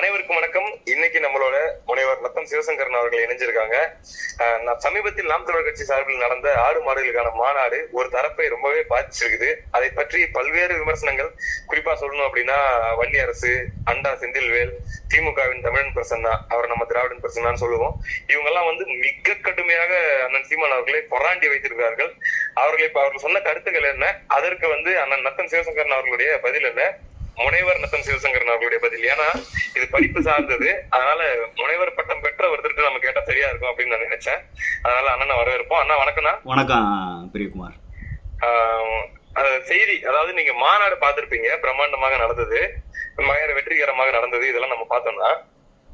அனைவருக்கும் வணக்கம். இன்னைக்கு நம்மளோட முனைவர் ரத்தம் சிவசங்கரன் அவர்கள் இணைஞ்சிருக்காங்க. சமீபத்தில் நாம் தமிழர் கட்சி சார்பில் நடந்த ஆடு மாடுகளுக்கான மாநாடு ஒரு தரப்பை ரொம்பவே பாதிச்சிருக்குது. அதை பற்றி பல்வேறு விமர்சனங்கள். குறிப்பா சொல்லணும் அப்படின்னா வள்ளி அரசு அண்டா செந்தில்வேல் திமுகவின் தமிழன் பிரசன்னா அவர் நம்ம திராவிடன் பிரசன்னான்னு சொல்லுவோம். இவங்க எல்லாம் வந்து மிக கடுமையாக அண்ணன் சீமான் அவர்களை பொறாண்டி வைத்திருக்கிறார்கள். அவர்கள் இப்ப அவர்கள் சொன்ன கருத்துக்கள் என்ன? அதற்கு வந்து அண்ணன் நத்தன் சிவசங்கரன் அவர்களுடைய பதில் என்ன? முனைவர் நத்தன் சிவசங்கரன் அவர்களுடைய பதில். ஏன்னா இது படிப்பு சார்ந்தது. அதனால முனைவர் பட்டம் பெற்ற ஒருத்தருக்கு நம்ம கேட்டா சரியா இருக்கும் அப்படின்னு நான் நினைச்சேன். அதனால அண்ணனை வரவேற்போம். அண்ணா வணக்கம்ண்ணா வணக்கம் பிரியகுமார். செய்தி அதாவது நீங்க மாநாடு பார்த்திருப்பீங்க. பிரம்மாண்டமாக நடந்தது. மகர வெற்றிகரமாக நடந்தது. இதெல்லாம் நம்ம பார்த்தோம்னா.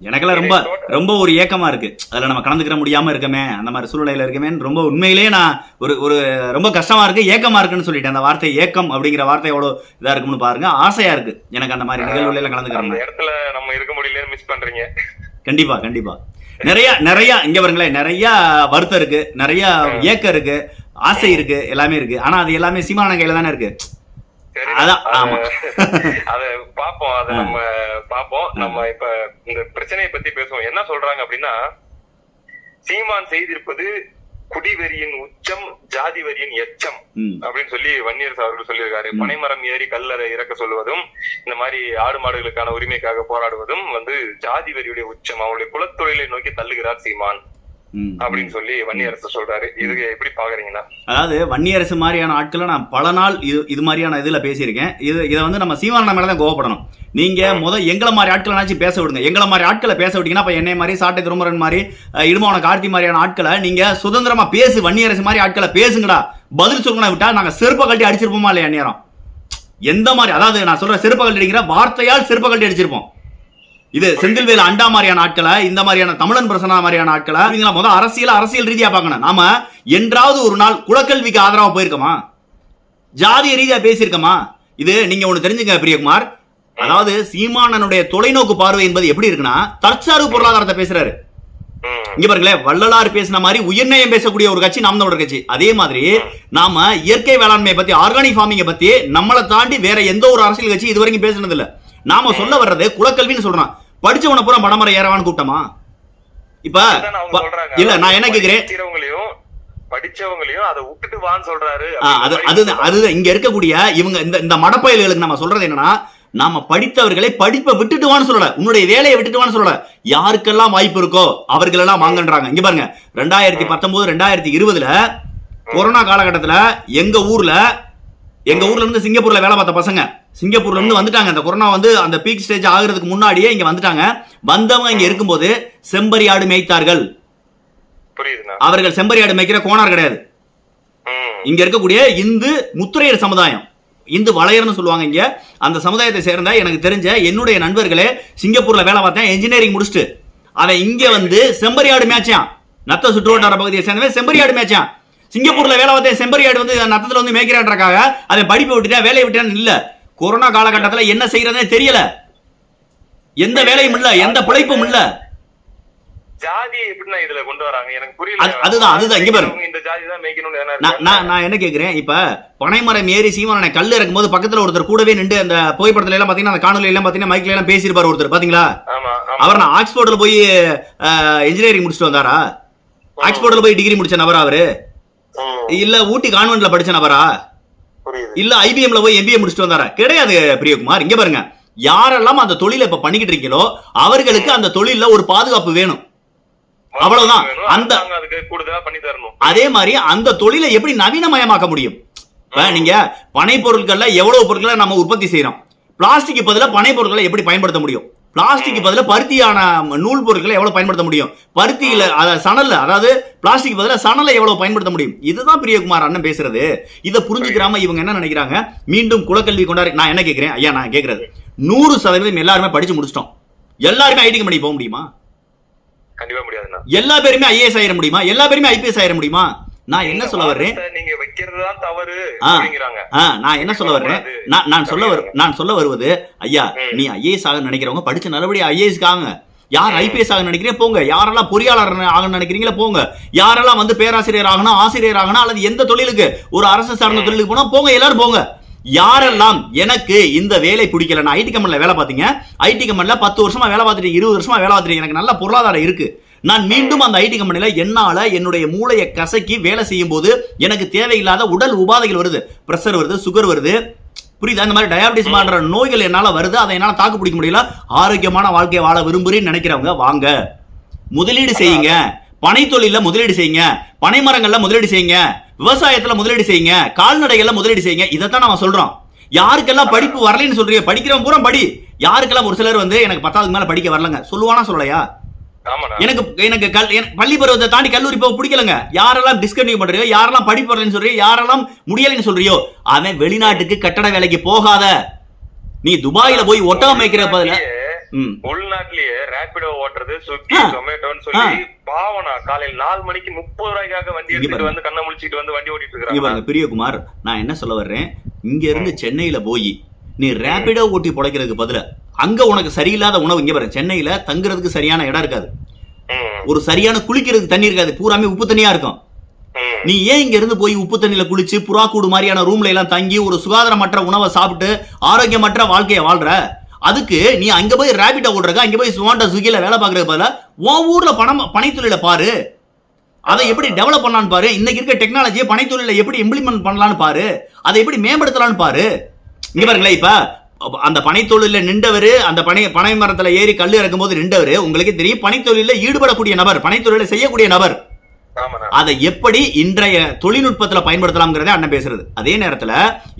எனக்கெல்லாம் ரொம்ப ரொம்ப ஒரு ஏக்கமா இருக்கு. அதுல நம்ம கலந்துக்கிற முடியாம இருக்கமே அந்த மாதிரி சூழ்நிலையில இருக்கமேன்னு ரொம்ப உண்மையிலேயே நான் ஒரு ஒரு ரொம்ப கஷ்டமா இருக்கு ஏக்கமா இருக்குன்னு சொல்லிட்டேன். அந்த வார்த்தை ஏக்கம் அப்படிங்கிற வார்த்தை எவ்வளவு இதா இருக்கும்னு பாருங்க. ஆசையா இருக்கு. எனக்கு அந்த மாதிரி நிகழ்வுல கலந்துக்கிறேன் இடத்துல நம்ம இருக்க முடியல மிஸ் பண்றீங்க. கண்டிப்பா கண்டிப்பா. நிறைய நிறைய இங்க பாருங்களேன் நிறைய வருத்தம் இருக்கு நிறைய ஏக்கம் இருக்கு ஆசை இருக்கு எல்லாமே இருக்கு. ஆனா அது எல்லாமே சீமான கையில தானே இருக்கு. அத பாப்போம் அத நம்ம பாப்போம். நம்ம இப்ப இந்த பிரச்சனையை பத்தி பேசுவோம். என்ன சொல்றாங்க அப்படின்னா சீமான் செய்திருப்பது குடிவெறியின் உச்சம் ஜாதி வெறியின் எச்சம் அப்படின்னு சொல்லி வன்னியரசு அவர்கள் சொல்லியிருக்காரு. பனைமரம் ஏறி கல்லறை இறக்க சொல்லுவதும் இந்த மாதிரி ஆடு மாடுகளுக்கான உரிமைக்காக போராடுவதும் வந்து ஜாதி வெறியுடைய உச்சம். அவருடைய குலத்தொழிலை நோக்கி தள்ளுகிறார் சீமான். அப்படின்னு சொல்லி வன்னியரசு சொல்றாரு. இது எப்படி பாக்குறீங்கன்னா? அதாவது வன்னியரசு மாதிரியான ஆட்களை நான் பல நாள் இது இது மாதிரியான இதில் பேசியிருக்கேன். இது இதை வந்து நம்ம சீமான மேலே தான் கோவப்படணும். நீங்க முத எங்களை மாதிரி ஆட்களைனாச்சும் பேச விடுங்க. எங்களை மாதிரி ஆட்களை பேச விட்டீங்கன்னா அப்ப என்னை மாதிரி சாட்டை திருமரன் மாதிரி இடுமான கார்த்தி மாதிரியான ஆட்களை நீங்க சுதந்திரமா பேசு வன்னியரசு மாதிரி ஆட்களை பேசுங்கடா. பதில் சொல்லணும் விட்டா நாங்க செருப்பை கழட்டி அடிச்சிருப்போமா இல்லையா நேரம் எந்த மாதிரி அதாவது நான் சொல்ற செருப்பை கழட்டி அடிக்கிற வார்த்தையால் செருப்பை கழட்டி அடிச்சிருப்போம். இது செந்தில்வேல் அண்டா மாதிரியான ஆட்களை இந்த மாதிரியான தமிழன் பிரசனா மாதிரியான ஆட்களை நீங்களா முத அரசியல் அரசியல் ரீதியா பார்க்கணும். நாம என்றாவது ஒரு நாள் குலக்கல்விக்கு ஆதரவா போயிருக்கோமா? ஜாதிய ரீதியா பேசியிருக்கோமா? இது நீங்க ஒண்ணு தெரிஞ்சுங்க பிரியகுமார். அதாவது சீமானனுடைய தொலைநோக்கு பார்வை என்பது எப்படி இருக்குன்னா தற்சார்பு பொருளாதாரத்தை பேசுறாரு. இங்க பாருங்களேன் வள்ளலார் பேசின மாதிரி உயர்நயம் பேசக்கூடிய ஒரு கட்சி நாம் தமிழர் கட்சி. அதே மாதிரி நாம இயற்கை வேளாண்மையை பத்தி ஆர்கானிக் ஃபார்மிங்கை பத்தி நம்மளை தாண்டி வேற எந்த ஒரு அரசியல் கட்சி இது வரைக்கும் பேசுனது இல்ல நாம சொல்ல வர்றது குலக்கல்வின்னு சொல்றோம். படிச்சவன பூரா பணமர ஏறவான்னு கூப்பிட்டோமா? இப்ப அதுதான். இல்ல நான் என்ன கேக்குறேன்? படிச்சவங்களையும் அதை விட்டுட்டு வான்னு சொல்றாரு. ஆ, அது அது அது இங்க இருக்கக்கூடிய இவங்க இந்த இந்த மடப்பயல்களுக்கு நம்ம சொல்றது என்னன்னா நாம படித்தவர்களை படிப்பை விட்டுட்டு வான்னு சொல்லல. உன்னுடைய வேலையை விட்டுட்டு வான்னு சொல்லல. யாருக்கெல்லாம் வாய்ப்பு இருக்கோ அவர்கள் எல்லாம் வாங்கன்றாங்க. இங்க பாருங்க. ரெண்டாயிரத்தி பத்தொன்பது ரெண்டாயிரத்தி இருபதுல கொரோனா காலகட்டத்துல எங்க ஊர்ல எங்க ஊர்ல இருந்து சிங்கப்பூர்ல வேலை பார்த்த பசங்க. சிங்கப்பூர்ல இருந்து வந்துட்டாங்க. அந்த கொரோனா வந்து அந்த பீக் ஸ்டேஜ் ஆகுறதுக்கு முன்னாடியே இங்க வந்துட்டாங்க. வந்தவங்க இங்க இருக்கும்போது செம்பரி ஆடு மேய்த்தார்கள். அவர்கள் செம்பரி ஆடு மேய்க்கிற கோணார் கிடையாது. இங்க இருக்கக்கூடிய இந்து முத்திரையர் சமுதாயம். இந்து வளையர்னு சொல்லுவாங்க இங்க. அந்த சமுதாயத்தை சேர்ந்த எனக்கு தெரிஞ்ச என்னுடைய நண்பர்களே சிங்கப்பூர்ல வேலை பார்த்தேன் இன்ஜினியரிங் முடிச்சுட்டு. அவன் இங்க வந்து செம்பரியாடு மேய்ச்சான். நத்த சுற்றுவட்டார பகுதியை சேர்ந்தவன் செம்பரியாடு மேய்ச்சான். சிங்கப்பூர்ல வேலை பார்த்தேன் செம்பரியாடு வந்து நத்தத்துல வந்து மேய்க்கிறான்றக்காக அவன் படிப்பை விட்டுட்டா வேலையை விட்டான்னு இல்ல. கொரோனா காலகட்டத்துல என்ன செய்யறதுனே தெரியல. எந்த வேலையும் இல்ல எந்த பிழைப்பும் இல்ல. ஜாதியை எப்படிண்ணா இதுல கொண்டு வராங்க? எனக்கு புரியல அதுதான், அதுதான், இங்க பாரு. இந்த ஜாதி தான் மேய்க்கணும்னு நான்? நான் என்ன கேக்குறேன்? இப்ப பனைமரம் ஏறி சீமானனை கல் இறக்கும்போது பக்கத்துல ஒருத்தர் கூடவே நின்று அந்த புகைப்படத்துல எல்லாம் பாத்தீங்கன்னா அந்த காணொலி எல்லாம் பாத்தீங்கன்னா மைக்ல எல்லாம் பேசியிருப்பாரு ஒருத்தர் பாத்தீங்களா? அவர் நான் ஆக்ஸ்போர்ட்ல போய் இன்ஜினியரிங் முடிச்சுட்டு வந்தாரா? ஆக்ஸ்போர்ட்ல போய் டிகிரி முடிச்ச நபரா அவரு. இல்ல ஊட்டி கான்வென்ட்ல படிச்ச நபரா? இல்ல ஐபிஎம்ல போய் எம்பிஏ முடிச்சுட்டு வந்தாரா? கிடையாது பிரியகுமார். இங்க பாருங்க. யாரெல்லாம் அந்த தொழிலை இப்ப பண்ணிக்கிட்டு இருக்கீங்களோ அவர்களுக்கு அந்த தொழில்ல ஒரு பாதுகாப்பு வேணும். அவ்வளவுதான். அந்த- அதே மாதிரி அந்த தொழிலை எப்படி நவீனமயமாக்க முடியும்? நீங்க பனை பொருட்கள்ல எவ்வளவு பொருட்களை நம்ம உற்பத்தி செய்யறோம்? பிளாஸ்டிக் பதிலா பனை பொருட்களை எப்படி பயன்படுத்த முடியும்? பிளாஸ்டிக் பதிலா பருத்தியான நூல் பொருட்களை எவ்வளவு பயன்படுத்த முடியும்? பருத்தியில அத சணல்ல அதாவது பிளாஸ்டிக் பதிலா சணலை எவ்வளவு பயன்படுத்த முடியும்? இதுதான் பிரியகுமார் அண்ணன் பேசுறது. இதை புரிஞ்சுக்கிறாம இவங்க என்ன நினைக்கிறாங்க? மீண்டும் குலக்கல்வி கொண்டாடி நான் என்ன கேக்குறேன்? ஐயா நான் கேக்குறது. நூறு சதவீதம் எல்லாருமே படிச்சு முடிச்சிட்டோம். எல்லாருமே ஐடி கம்பெனி போக முடியுமா? கண்டிப்பா முடியாதுண்ணா. எல்லா பேருமே ஐஏஎஸ் ஆயிட முடியுமா? எல்லா பேருமே ஐபிஎஸ் ஆயிட முடியுமா? நான் என்ன சொல்ல வர்றேன்? நீங்க வைக்கிறது தவறு நான் என்ன சொல்ல வர்றேன்? நான் நான் சொல்ல வரு நான் சொல்ல வருவது ஐயா நீ ஐஏஎஸ் ஆக நினைக்கிறவங்க படிச்ச நல்லபடியா ஐஏஎஸ் ஆகுங்க. யார் ஐபிஎஸ் ஆக நினைக்கிறீங்க போங்க. யாரெல்லாம் பொறியாளர் ஆக நினைக்கிறீங்களா போங்க. யாரெல்லாம் வந்து பேராசிரியர் ஆகணும் ஆசிரியர் ஆகணும் அல்லது எந்த தொழிலுக்கு ஒரு அரசு சார்ந்த தொழிலுக்கு போனா போங்க எல்லாரும் போங்க. யாரெல்லாம் எனக்கு இந்த வேலை பிடிக்கல நான் ஐடி கம்பெனில வேலை பார்த்தீங்க ஐடி கம்பெனில பத்து வருஷமா வேலை பார்த்துட்டு இருபது வருஷமா வேலை பார்த்துட்டு எனக்கு நல்ல பொருளாதாரம் இருக்கு. நான் மீண்டும் அந்த ஐடி கம்பெனியில் என்னால என்னுடைய மூளையை கசக்கி வேலை செய்யும் போது எனக்கு தேவையில்லாத உடல் உபாதைகள் வருது. பிரஷர் வருது சுகர் வருது. புரியுதா? இந்த மாதிரி டயாபிட்டிஸ் போன்ற நோய்கள் என்னால வருது. அதை என்னால தாக்கு பிடிக்க முடியல. ஆரோக்கியமான வாழ்க்கையை வாழ விரும்புறேன்னு நினைக்கிறவங்க வாங்க. முதலீடு செய்யுங்க. பனை தொழில முதலீடு செய்யுங்க. பனை மரங்கள்ல முதலீடு செய்யுங்க. விவசாயத்துல முதலீடு செய்யுங்க. கால்நடைகள்ல முதலீடு செய்யுங்க. இதைத்தான் நம்ம சொல்றோம். யாருக்கெல்லாம் படிப்பு வரலைன்னு சொல்றீங்க? படிக்கிறவன் பூரா படி. யாருக்கெல்லாம் ஒரு சிலர் வந்து எனக்கு பத்தாவது மேல படிக்க வரலங்க? சொல்லுவானா சொல்லலையா? எனக்கு எனக்கு கல் பள்ளி பருவத்தை தாண்டி கல்லூரி போக பிடிக்கலங்க. யாரெல்லாம் டிஸ்கண்டினியூ பண்றியோ யாரெல்லாம் படிப்பு வரலன்னு சொல்றியோ யாரெல்லாம் முடியலைன்னு சொல்றியோ அவன் வெளிநாட்டுக்கு கட்டட வேலைக்கு போகாத. நீ துபாயில போய் ஒட்டகம் மேய்க்கிற பதில உள்நாட்டிலேயே ரேபிடோ ஓட்டுறது ஸ்விக்கி ஆ. ஜொமேட்டோன்னு சொல்லி பாவனா காலையில நாலு மணிக்கு முப்பது ரூபாய்க்காக வண்டி எடுத்துட்டு. வந்து கண்ணை முழிச்சிட்டு வந்து வண்டி ஓட்டிட்டு இருக்காங்க பிரியகுமார் நான் என்ன சொல்ல வர்றேன்? இங்க இருந்து சென்னையில போய் நீ ரேபிடோ ஓட்டி பொழைக்கிறதுக்கு பதிலா அங்க உனக்கு சரியில்லாத உணவு இங்க பாருங்க சென்னையில தங்குறதுக்கு சரியான இடம் இருக்காது. ஒரு சரியான குளிக்கிறதுக்கு தண்ணி இருக்காது. பூராமே உப்பு தண்ணியா இருக்கும். நீ ஏன் இங்க இருந்து போய் உப்பு தண்ணியில குளிச்சு புறா கூடு மாதிரியான ரூம்ல எல்லாம் தங்கி ஒரு சுகாதாரமற்ற உணவை சாப்பிட்டு ஆரோக்கியமற்ற வாழ்க்கையை வாழ்ற? அதுக்கு நீ அங்க போய் ரேபிட்டா ஓடுறக்க? அங்க போய் சுவாண்டா ஸ்விக்கில வேலை பார்க்கறது பதிலா உன் ஊர்ல பணம் பனைத்தொழில பாரு. அதை எப்படி டெவலப் பண்ணலான்னு பாரு. இன்னைக்கு இருக்க டெக்னாலஜியை பனைத்தொழில எப்படி இம்ப்ளிமெண்ட் பண்ணலான்னு பாரு. அதை எப்படி மேம்படுத்தலான்னு பாரு. இங்க பாருங்களேன் இப்ப அந்த பனைத்தொழில நின்றவர் அந்த பனை பனை மரத்துல ஏறி கல் இறக்கும் போது நின்றவர் உங்களுக்கே தெரியும் பனைத்தொழில ஈடுபடக்கூடிய நபர் பனைத்தொழில செய்யக்கூடிய நபர். அதை எப்படி இன்றைய தொழில்நுட்பத்துல பயன்படுத்தலாம்ங்கிறதே அண்ணன் பேசுறது. அதே நேரத்துல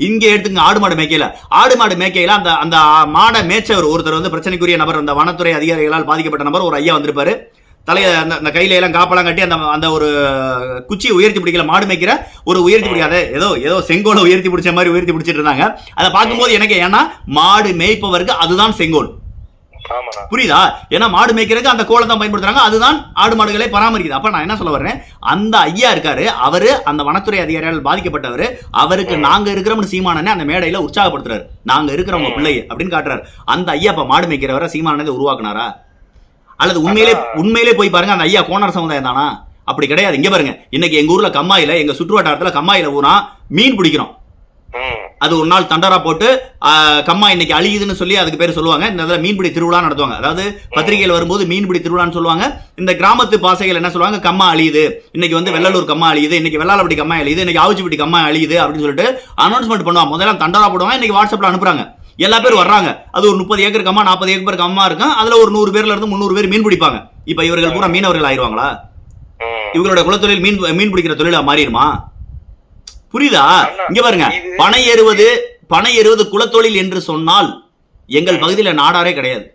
இங்க எடுத்துங்க ஆடு மாடு மேய்க்கையில. ஆடு மாடு மேய்க்கையில அந்த அந்த மாடை மேய்ச்சவர் ஒருத்தர் வந்து பிரச்சனைக்குரிய நபர் அந்த வனத்துறை அதிகாரிகளால் பாதிக்கப்பட்ட நபர் ஒரு ஐயா வந்திருப்பாரு. தலைய அந்த அந்த கையில எல்லாம் காப்பெல்லாம் கட்டி அந்த அந்த ஒரு குச்சியை உயர்த்தி பிடிக்கல மாடு மேய்க்கிற ஒரு உயர்த்தி பிடிக்காத ஏதோ ஏதோ செங்கோலை உயர்த்தி பிடிச்ச மாதிரி உயர்த்தி பிடிச்சிட்டு இருந்தாங்க. அதை பார்க்கும்போது எனக்கு ஏன்னா மாடு மேய்ப்பவருக்கு அதுதான் செங்கோல். புரியுதா? ஏன்னா மாடு மேய்க்கிறதுக்கு அந்த கோலை தான் பயன்படுத்துறாங்க. அதுதான் ஆடு மாடுகளை பராமரிக்குது. அப்ப நான் என்ன சொல்ல வர்றேன்? அந்த ஐயா இருக்காரு. அவரு அந்த வனத்துறை அதிகாரியால் பாதிக்கப்பட்டவர். அவருக்கு நாங்க இருக்கிறோம்னு சீமானனை அந்த மேடையில உற்சாகப்படுத்துறாரு. நாங்க இருக்கிறவங்க பிள்ளை அப்படின்னு காட்டுறாரு. அந்த ஐயா இப்ப மாடு மேய்க்கிறவரை சீமானதை உருவாக்குனாரா? அல்லது உண்மையிலே உண்மையிலே போய் பாருங்க அந்த ஐயா கோணர் சமுதாயம் தானா? அப்படி கிடையாது. இங்க பாருங்க இன்னைக்கு எங்க ஊர்ல கம்மாயில எங்க சுற்றுவட்டாரத்துல கம்மாயில ஊரா மீன் பிடிக்கிறோம். அது ஒரு நாள் தண்டரா போட்டு கம்மா இன்னைக்கு அழியுதுன்னு சொல்லி அதுக்கு பேர் சொல்லுவாங்க. இந்த இடத்துல மீன்பிடி திருவிழா நடத்துவாங்க. அதாவது பத்திரிகையில் வரும்போது மீன்பிடி திருவிழான்னு சொல்லுவாங்க. இந்த கிராமத்து பாசைகள் என்ன சொல்லுவாங்க? கம்மா அழியுது. இன்னைக்கு வந்து வெள்ளலூர் கம்மா அழியுது. இன்னைக்கு வெள்ளாளப்பட்டி கம்மா அழியுது. இன்னைக்கு ஆவுச்சிப்பட்டி கம்மா அழியுது அப்படின்னு சொல்லிட்டு அனௌன்ஸ்மெண்ட் பண்ணுவாங்க. முதல்ல தண்டரா போடுவாங்க. இன்னைக்கு வாட்ஸ்அப்ல அனுப்புறாங்க. எல்லா பேரும் வர்றாங்க. அது ஒரு முப்பது ஏக்கர் கம்மா நாற்பது ஏக்கர் கம்மா இருக்கும். அதுல ஒரு நூறு பேர்ல இருந்து முந்நூறு பேர் மீன் பிடிப்பாங்க. இப்ப இவர்கள் பூரா மீனவர்கள் ஆயிருவாங்களா? இவங்களோட குலத்தொழில் மீன் மீன் பிடிக்கிற தொழிலா மாறிடுமா? புரியுதா? இங்க பாருங்க. பனை ஏறுவது பனை ஏறுவது குலத்தொழில் என்று சொன்னால் எங்கள் பகுதியில நாடாரே கிடையாது.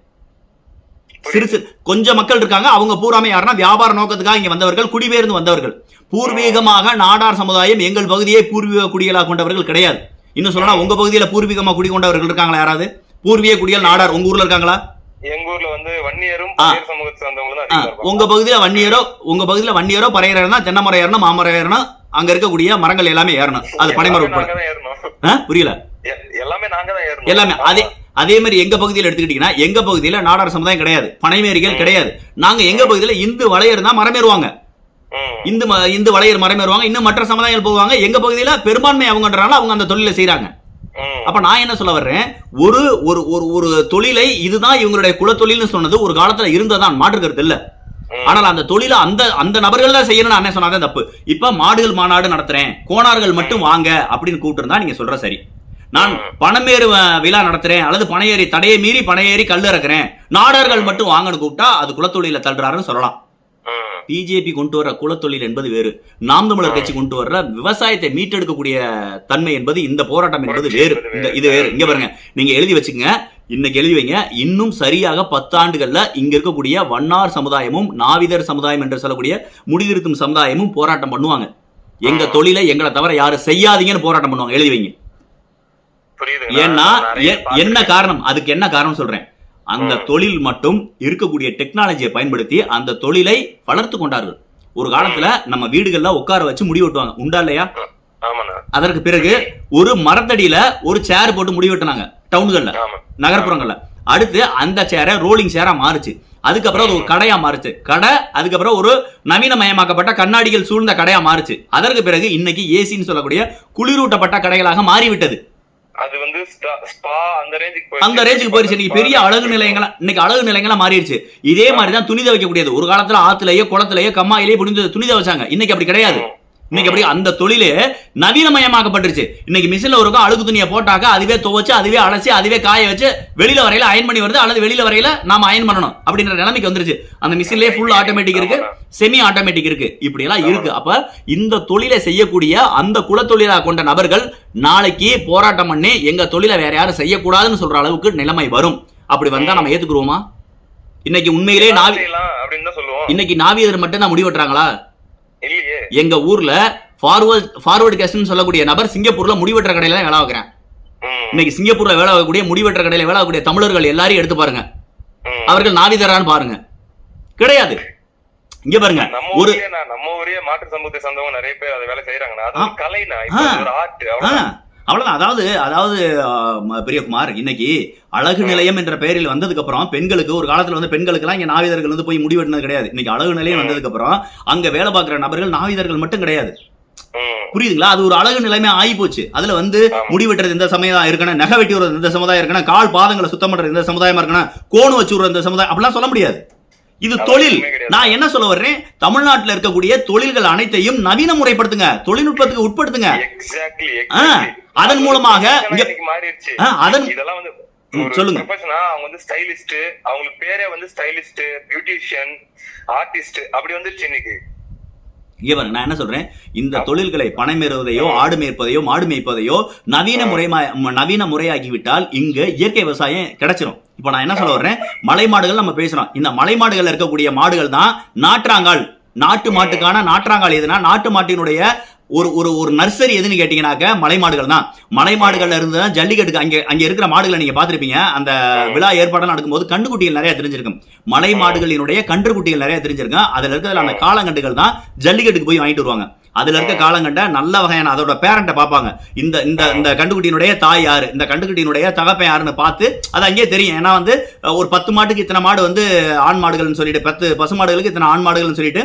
சிறு சிறு கொஞ்சம் மக்கள் இருக்காங்க. அவங்க பூராமே யாருன்னா வியாபார நோக்கத்துக்காக இங்க வந்தவர்கள் குடிபெயர்ந்து வந்தவர்கள். பூர்வீகமாக நாடார் சமுதாயம் எங்கள் பகுதியை பூர்வீக குடிகளாக கொண்டவர்கள் கிடையாது. இன்னும் சொல்லனா உங்க பகுதியில பூர்வீகமா குடி கொண்டவர்கள் இருக்காங்களா யாராவது? பூர்வீக குடிகள் நாடார் உங்க ஊர்ல இருக்காங்களா? எங்க ஊர்ல வந்து வன்னியரும். உங்க பகுதியில வன்னியரோ உங்க பகுதியில வன்னியரோ பறையறனா தென்னை மரம் ஏறணும் மாமரம் ஏறணும் அங்க இருக்கக்கூடிய மரங்கள் எல்லாமே ஏறணும். அது பனைமரம் உட்பட. புரியல. எல்லாமே நாங்க தான் ஏறணும். எல்லாமே அதே அதே மாதிரி எங்க பகுதியில் எடுத்துக்கிட்டீங்கன்னா எங்க பகுதியில நாடார் சமுதாயம் கிடையாது. பனைமேரிகள் கிடையாது. நாங்க எங்க பகுதியில இந்து வளையர் தான் மரமேறுவாங்க இந்து இந்து வளையர் மரமேறுவாங்க இன்னும் மற்ற சமுதாயங்கள் போவாங்க. எங்க பகுதியில பெரும்பான்மை அவங்கன்றனால அவங்க அந்த தொழிலை செய்றாங்க. ம், அப்ப நான் என்ன சொல்ல வர்றேன்? ஒரு ஒரு ஒரு ஒரு தொழிலை இதுதான் இவங்களுடைய குலத்தொழில்னு சொன்னது ஒரு காலத்துல இருந்ததான் மாற்று கருத்து இல்ல. ஆனால் அந்த தொழிலை அந்த அந்த நபர்கள் தான் செய்யணும்னு அண்ணன் சொன்னாதான் தப்பு. இப்ப மாடுகள் மாநாடு நடத்துறேன் கோணார்கள் மட்டும் வாங்க அப்படின்னு கூப்பிட்டு நீங்க சொல்ற சரி. நான் பணமேறு விழா நடத்துறேன் அல்லது பனையேறி தடையை மீறி பனையேறி கல் இறக்குறேன் நாடார்கள் மட்டும் வாங்கன்னு கூப்பிட்டா அது குலத்தொழில தள்ளுறாருன்னு சொல்லலாம். பிஜேபி கொண்டு வர குலத்தொழில் என்பது வேறு. நாம் தமிழர் கட்சி கொண்டு வர்ற விவசாயத்தை மீட்டெடுக்கக்கூடிய தன்மை என்பது இந்த போராட்டம் என்பது வேறு. இந்த இது வேறு. இங்க பாருங்க. நீங்க எழுதி வச்சுக்கங்க. இன்னைக்கு எழுதி வைங்க. இன்னும் சரியாக பத்தாண்டுகள்ல இங்க இருக்கக்கூடிய வண்ணார் சமுதாயமும் நாவிதர் சமுதாயம் என்று சொல்லக்கூடிய முடிதிருத்தும் சமுதாயமும் போராட்டம் பண்ணுவாங்க. எங்க தொழிலை எங்களை தவிர யாரும் செய்யாதீங்கன்னு போராட்டம் பண்ணுவாங்க. எழுதி வைங்க. ஏன்னா என்ன காரணம்? அதுக்கு என்ன காரணம் சொல்றேன். அந்த தொழில் மட்டும் இருக்கக்கூடிய டெக்னாலஜியை பயன்படுத்தி அந்த தொழிலை வளர்த்து கொண்டார்கள். ஒரு காலத்துல நம்ம வீடுகள்ல உட்கார வச்சு முடி வெட்டுவாங்க. உண்டா இல்லையா? அதற்கு பிறகு ஒரு மரத்தடியில ஒரு சேர் போட்டு முடி வெட்டுனாங்க டவுன்கள்ல நகர்ப்புறங்கள்ல. அடுத்து அந்த சேரை ரோலிங் சேரா மாறுச்சு. அதுக்கப்புறம் அது ஒரு கடையா மாறுச்சு. கடை அதுக்கப்புறம் ஒரு நவீனமயமாக்கப்பட்ட கண்ணாடிகள் சூழ்ந்த கடையா மாறுச்சு. அதற்கு பிறகு இன்னைக்கு ஏசின்னு சொல்லக்கூடிய குளிரூட்டப்பட்ட கடைகளாக மாறிவிட்டது. அது வந்து ஸ்பா அந்த ரேஞ்சுக்கு அந்த ரேஞ்சுக்கு போயிருச்சு இன்னைக்கு பெரிய அழகு நிலையங்களா இன்னைக்கு அழகு நிலையங்களா மாறிடுச்சு. இதே மாதிரி தான் துணி துவைக்கக்கூடியது ஒரு காலத்துல ஆத்துலயோ குளத்துலயோ கம்மாயிலேயே புடிந்து துணி துவைச்சாங்க. இன்னைக்கு அப்படி கிடையாது. இன்னைக்கு அப்படி அந்த தொழிலே நவீனமயமாக்கப்பட்டுருச்சு. இன்னைக்கு மிஷின்ல ஒரு அழுகு துணியை போட்டாக்க அதுவே துவைச்சு அதுவே அலசி அதுவே காய வச்சு வெளியில வரையில அயன் பண்ணி வருது அல்லது வெளியில வரையில நாம அயன் பண்ணணும் அப்படின்ற நிலைமைக்கு வந்துருச்சு. அந்த மிஷின்லயே ஃபுல் ஆட்டோமேட்டிக் இருக்கு செமி ஆட்டோமேட்டிக் இருக்கு. இப்படி எல்லாம் இருக்கு. அப்ப இந்த தொழிலை செய்யக்கூடிய அந்த குலத்தொழிலா கொண்ட நபர்கள் நாளைக்கு போராட்டம் பண்ணி எங்க தொழிலை வேற யாரும் செய்யக்கூடாதுன்னு சொல்ற அளவுக்கு நிலைமை வரும். அப்படி வந்தா நம்ம ஏத்துக்குருவோமா? இன்னைக்கு உண்மையிலே நாவி இன்னைக்கு நாவியர் மட்டும் தான் முடிவெட்டுறாங்களா எங்க ஊர்ல ஃபார்வர்ட் ஃபார்வர்டு கேஸ்ட்னு சொல்லக்கூடிய நபர் சிங்கப்பூர்ல முடிவெட்டுற கடையில வேலை வைக்கிறேன் இன்னைக்கு சிங்கப்பூர்ல வேலை வைக்கக்கூடிய முடிவெட்டுற கடையில வேலை வைக்கக்கூடிய தமிழர்கள் எல்லாரையும் எடுத்து பாருங்க. அவர்கள் நாவிதரான்னு பாருங்க. கிடையாது. இங்க பாருங்க நம்ம ஒரு நம்ம ஊரே மாற்று சமூகத்தை சார்ந்தவங்க நிறைய பேர் அதை வேலை. ஒரு கலைனா. ஒரு ஆர்ட் அவ்வளவுதான். அதாவது அதாவது பெரியகுமார் இன்னைக்கு அழகு நிலையம் என்ற பெயரில் வந்ததுக்கு அப்புறம் பெண்களுக்கு ஒரு காலத்துல வந்து பெண்களுக்கெல்லாம் இங்க நாவிதர்கள் வந்து போய் முடிவெட்டினது கிடையாது. இன்னைக்கு அழகு நிலையம் வந்ததுக்கு அப்புறம் அங்க வேலை பார்க்குற நபர்கள் நாவிதர்கள் மட்டும் கிடையாது. புரியுதுங்களா? அது ஒரு அழகு நிலைமை ஆகி போச்சு. அதுல வந்து. முடி வெட்டுறது இந்த சமுதாயம் இருக்கணும் நகை வெட்டி விடுறது இந்த சமுதாயம் இருக்கணும் கால் பாதங்களை சுத்தம் பண்றது இந்த சமுதாயமா இருக்கணும் கோணு வச்சு விடுறது இந்த சமுதாயம் அப்படிலாம் சொல்ல முடியாது. இது தொழில். நான் என்ன சொல்ல வர்றேன் தமிழ்நாட்டுல இருக்கக்கூடிய தொழில்கள் அனைத்தையும் நவீன முறைப்படுத்துங்க தொழில்நுட்பத்துக்கு உட்படுத்துங்க. அதன் மூலமாக அதன் சொல்லுங்க. அவங்க வந்து ஸ்டைலிஸ்ட் அவங்களுக்கு பேரே வந்து ஸ்டைலிஸ்ட் பியூட்டிஷியன் ஆர்டிஸ்ட் அப்படி வந்துருச்சு இன்னைக்கு இங்க பாருங்க நான் என்ன சொல்றேன்? இந்த தொழில்களை பனை மேறுவதையோ ஆடு மேய்ப்பதையோ மாடு மேய்ப்பதையோ நவீன முறை நவீன முறையாகிவிட்டால் இங்க இயற்கை விவசாயம் கிடைச்சிரும். இப்போ நான் என்ன சொல்ல வர்றேன்? மலை மாடுகள் நம்ம பேசுறோம். இந்த மலை மாடுகள் இருக்கக்கூடிய மாடுகள் தான் நாற்றாங்கால். நாட்டு மாட்டுக்கான நாற்றாங்கால் எதுனா நாட்டு மாட்டினுடைய ஒரு ஒரு ஒரு நர்சரி எதுன்னு கேட்டீங்கன்னாக்க மலை மாடுகள் தான் மலை மாடுகள்ல இருந்து தான் ஜல்லிக்கட்டுக்கு அங்க அங்க இருக்கிற மாடுகளை நீங்க பார்த்திருப்பீங்க. அந்த விழா ஏற்பாடு நடக்கும்போது கண்டுக்குட்டிகள் நிறைய தெரிஞ்சிருக்கும். மலை மாடுகளினுடைய கன்றுக்குட்டிகள் நிறைய தெரிஞ்சிருக்கும். அதுல இருக்கிறதுல அந்த காலங்கண்டுகள் தான் ஜல்லிக்கட்டுக்கு போய் வாங்கிட்டு வருவாங்க. அதுல இருக்க காலங்கண்ட நல்ல வகையான அதோட பேரண்ட்டை பார்ப்பாங்க. இந்த இந்த இந்த கண்டுக்குட்டியினுடைய தாய் யாரு? இந்த கண்டுக்குட்டியினுடைய தகப்பன் யாருன்னு பார்த்து அது அங்கேயே தெரியும். ஏன்னா வந்து ஒரு பத்து மாட்டுக்கு இத்தனை மாடு வந்து ஆண் மாடுகள்னு சொல்லிட்டு பத்து பசு மாடுகளுக்கு இத்தனை ஆண் மாடுகள்னு சொல்லிட்டு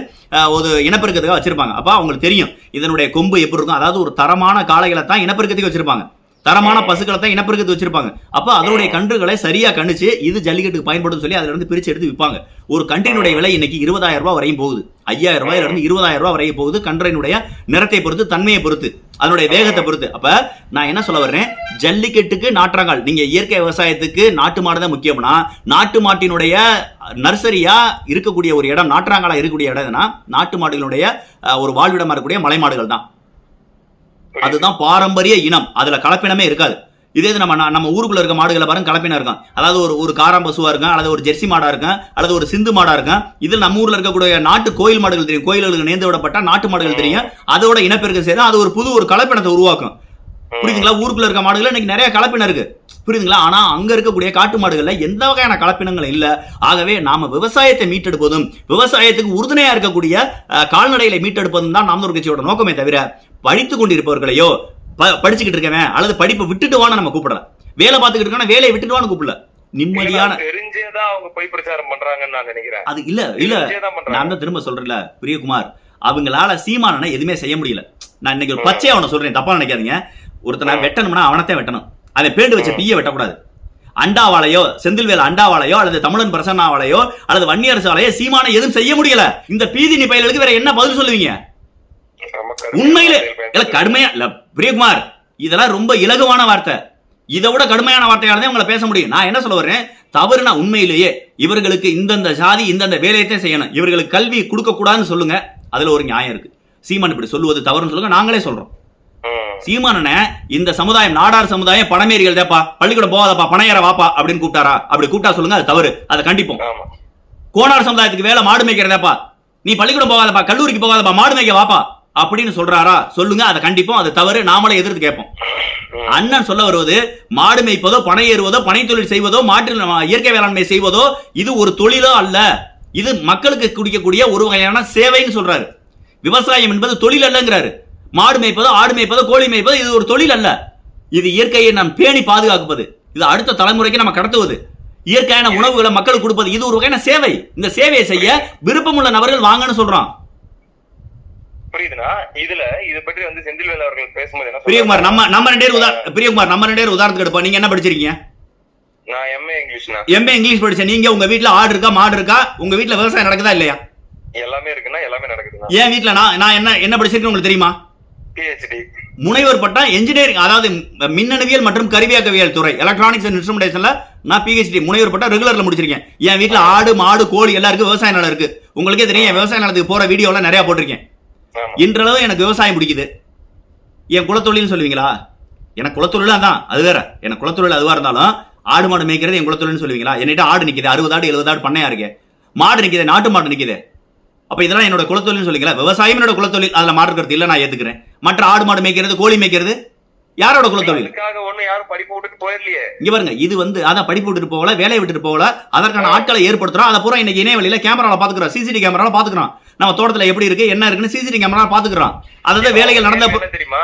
ஒரு இனப்பெருக்கத்துக்காக வச்சிருப்பாங்க. அப்ப அவங்களுக்கு தெரியும். இதனுடைய கொம்பு எப்படி இருக்கும்? அதாவது ஒரு தரமான காளைகளை தான் இனப்பெருக்கத்துக்கு வச்சிருப்பாங்க. தரமான பசுக்களை தான் இனப்பெருக்கத்து வச்சிருப்பாங்க. அப்ப அதனுடைய கன்றுகளை சரியா கணிச்சு இது ஜல்லிக்கட்டுக்கு பயன்படும் சொல்லி அதுல இருந்து பிரிச்சு எடுத்து விற்பாங்க. ஒரு கன்றினுடைய விலை இன்னைக்கு இருபதாயிரம் ரூபாய் வரையும் போகுது. ஐயாயிரம் ரூபாயில இருந்து இருபதாயிரம் ரூபாய் வரையும் போகுது. கன்றினுடைய நிறத்தை பொறுத்து தன்மையை பொறுத்து அதனுடைய வேகத்தை பொறுத்து. அப்ப நான் என்ன சொல்ல வர்றேன்? ஜல்லிக்கட்டுக்கு நாற்றாங்கால். நீங்க இயற்கை விவசாயத்துக்கு நாட்டு மாடு தான் முக்கியம்னா நாட்டு மாட்டினுடைய நர்சரியா இருக்கக்கூடிய ஒரு இடம் நாற்றாங்காலா இருக்கக்கூடிய இடம் எதுனா நாட்டு மாடுகளுடைய ஒரு வாழ்விடமா இருக்கக்கூடிய மலை மாடுகள் தான். அதுதான் பாரம்பரிய இனம். அதுல கலப்பினமே இருக்காது. இதே இது நம்ம நம்ம ஊருக்குள்ள இருக்க மாடுகளை பாருங்க கலப்பினம் இருக்கும் அதாவது ஒரு ஒரு காராம் பசுவா இருக்கும் அல்லது ஒரு ஜெர்சி மாடா இருக்கும் அல்லது ஒரு சிந்து மாடா இருக்கும் இதில் நம்ம ஊர்ல இருக்கக்கூடிய நாட்டு கோயில் மாடுகள் தெரியும். கோயில்களுக்கு நேர்ந்து விடப்பட்ட நாட்டு மாடுகள் தெரியும். அதோட இனப்பெருக்கம் செய்து அது ஒரு புது ஒரு கலப்பினத்தை உருவாக்கும். புரியுதுங்களா? ஊருக்குள்ள இருக்க மாடுகள் இன்னைக்கு நிறைய கலப்பினம் இருக்கு. புரியுதுங்களா? ஆனா அங்க இருக்கக்கூடிய காட்டு மாடுகள்ல எந்த வகையான கலப்பினங்களும் இல்ல. ஆகவே நாம விவசாயத்தை மீட்டெடுப்பதும் விவசாயத்துக்கு உறுதுணையா இருக்கக்கூடிய கால்நடைகளை மீட்டெடுப்பதும் தான் நாம் ஒரு கட்சியோட நோக்கமே தவிர படித்து கொண்டிருப்பவர்களையோ ப- படிச்சுக்கிட்டு இருக்கவன் அல்லது படிப்பை விட்டுட்டு வான்னு நம்ம கூப்பிடல. வேலை பார்த்துக்கிட்டு இருக்கான வேலையை விட்டுட்டு வான்னு கூப்பிடல. நிம்மதியான தெரிஞ்சேதான் அவங்க போய் பிரச்சாரம் பண்றாங்கன்னு நான் நினைக்கிறேன். அது இல்ல இல்ல. நான் தான் திரும்ப சொல்றேன்ல பிரியகுமார். அவங்களால சீமானனை எதுவுமே செய்ய முடியல. நான் இன்னைக்கு ஒரு பச்சையா அவனை சொல்றேன் தப்பா நினைக்காதீங்க. ஒருத்தனை வெட்டணும்னா அவனத்தான் வெட்டணும். அவன் பேண்டு வச்ச பீய வெட்டக்கூடாது. அண்டாவாளையோ செந்தில்வேல் அண்டாவாளையோ அல்லது தமிழன் பிரசன்னாவாளையோ அல்லது வன்னியரசு வாழையோ சீமானை எதுவும் செய்ய முடியல. இந்த பீதி நிப்பைகளுக்கு வேற என்ன பதில் சொல்லுவீங்க? உண்மையிலே இல்ல கடுமையா இல்ல பிரியகுமார் இதெல்லாம் ரொம்ப இலகுவான வார்த்தை. இதை விட கடுமையான வார்த்தையால உங்களை பேச முடியும். நான் என்ன சொல்ல வர்றேன்? தவறுனா உண்மையிலேயே இவர்களுக்கு இந்தந்த ஜாதி இந்தந்த வேலையத்தை செய்யணும். இவர்களுக்கு கல்வி கொடுக்க கூடாதுன்னு சொல்லுங்க. அதுல ஒரு நியாயம் இருக்கு. சீமான் இப்படி சொல்லுவது தவறுன்னு சொல்லுங்க. நாங்களே சொல்றோம். சீமானனை இந்த சமுதாயம் நாடார் சமுதாயம் பணமேறிகள் தேப்பா பள்ளிக்கூடம் போகாதப்பா பணையற வாப்பா அப்படின்னு கூப்பிட்டாரா? அப்படி கூப்பிட்டா சொல்லுங்க அது தவறு. அதை கண்டிப்போம். கோனார் சமுதாயத்துக்கு வேலை மாடு மேய்க்கிறதப்பா. நீ பள்ளிக்கூடம் போகாதப்பா கல்லூரிக்கு போகாதப்பா மாடு மேய்க்க வாப்பா அப்படின்னு சொல்றாரா? சொல்லுங்க அதை கண்டிப்போம் அது தவறு. நாமளே எதிர்த்து கேட்போம். அண்ணன் சொல்ல வருவது மாடு மேய்ப்பதோ பனை ஏறுவதோ பனை தொழில் செய்வதோ மாற்று இயற்கை வேளாண்மை செய்வதோ இது ஒரு தொழிலோ அல்ல. இது மக்களுக்கு குடிக்கக்கூடிய ஒரு வகையான சேவைன்னு சொல்றாரு. விவசாயம் என்பது தொழில் அல்லங்கிறாரு. மாடு மேய்ப்பதோ ஆடு மேய்ப்பதோ கோழி மேய்ப்பதோ இது ஒரு தொழில் அல்ல. இது இயற்கையை நாம் பேணி பாதுகாப்பது இது அடுத்த தலைமுறைக்கு நம்ம கடத்துவது. இயற்கையான உணவுகளை மக்களுக்கு கொடுப்பது. இது ஒரு வகையான சேவை. இந்த சேவையை செய்ய விருப்பமுள்ள நபர்கள் வாங்கன்னு சொல்றான். புரியுதுண்ணா? இதுல இது பற்றி வந்து செந்தில்வேல் அவர்கள் பேசும்போது என்ன பிரியகுமார்? நம்ம நம்ம ரெண்டு உதா பிரியகுமார் நம்ம ரெண்டு பேரும் உதாரணத்துக்கு எடுப்போம். நீங்க என்ன படிச்சிருக்கீங்க? நான் எம்ஏ இங்கிலீஷ்ண்ணா எம்பே இங்கிலீஷ் படிச்சேன். நீங்க உங்க வீட்ல ஆடு இருக்கா மாடு இருக்கா? உங்க வீட்ல விவசாயம் நடக்குதா இல்லையா? எல்லாமே இருக்குன்னா எல்லாமே என் நான் நான் என்ன என்ன படிச்சிருக்கேன் உங்களுக்கு தெரியுமா? முனைவர் பட்டம் என்ஜினியரிங் அதாவது மின்னணுவியல் மற்றும் கருவியாக்கவியல் துறை எலக்ட்ரானிக்ஸ் அண்ட் இன்ஸ்ட்ருமெண்டேஷன்ல நான் பிஹெச்டி முனைவர் பட்டம் ரெகுலர்ல முடிச்சிருக்கேன். என் வீட்ல ஆடு மாடு கோழி எல்லாம் இருக்கு விவசாய நிலம் இருக்கு. உங்களுக்கே தெரியும் என் விவசாய நிலத்துக்கு போற வீடியோலாம் நிறைய போட்டிருக்கேன். இன்றளவு எனக்கு விவசாயம் பிடிக்குது. என் குலத்தொழில்னு சொல்லுவீங்களா? எனக்கு குலத்தொழில் தான் அது வேற. எனக்கு குலத்தொழில் அதுவா இருந்தாலும் ஆடு மாடு மேய்க்கிறது என் குலத்தொழில்னு சொல்லுவீங்களா? என்கிட்ட ஆடு நிக்குது அறுபது ஆடு எழுபது ஆடு பண்ணையா இருக்கு. மாடு நிக்குது நாட்டு மாடு நிக்குது. அப்ப இதெல்லாம் என்னோட குலத்தொழில்னு சொல்லிக்கல. விவசாயம் என்னோட குலத்தொழில். அதில் மாற்று இல்லை நான் ஏற்றுக்கிறேன் மற்ற ஆடு மாடு மேய்க்கிறது கோழி மேய்க்கிறது யாரோட குலத்தொழில்? ஒண்ணு யாரும் படிப்பு விட்டுட்டு போயிடலையே. இங்க பாருங்க இது வந்து அதான் படிப்பு விட்டுட்டு போகல வேலையை விட்டுட்டு போகல. அதற்கான ஆட்களை ஏற்படுத்துறோம். அதை பூரா இன்னைக்கு இணையவழியில கேமரால பாத்துக்கிறோம் சிசிடி கேமரால பாத்துக்கிறோம் நம்ம தோட்டத்துல எப்படி இருக்கு என்ன இருக்குன்னு சிசிடி கேமரால பாத்துக்கிறோம் அதாவது வேலைகள் நடந்த தெரியுமா.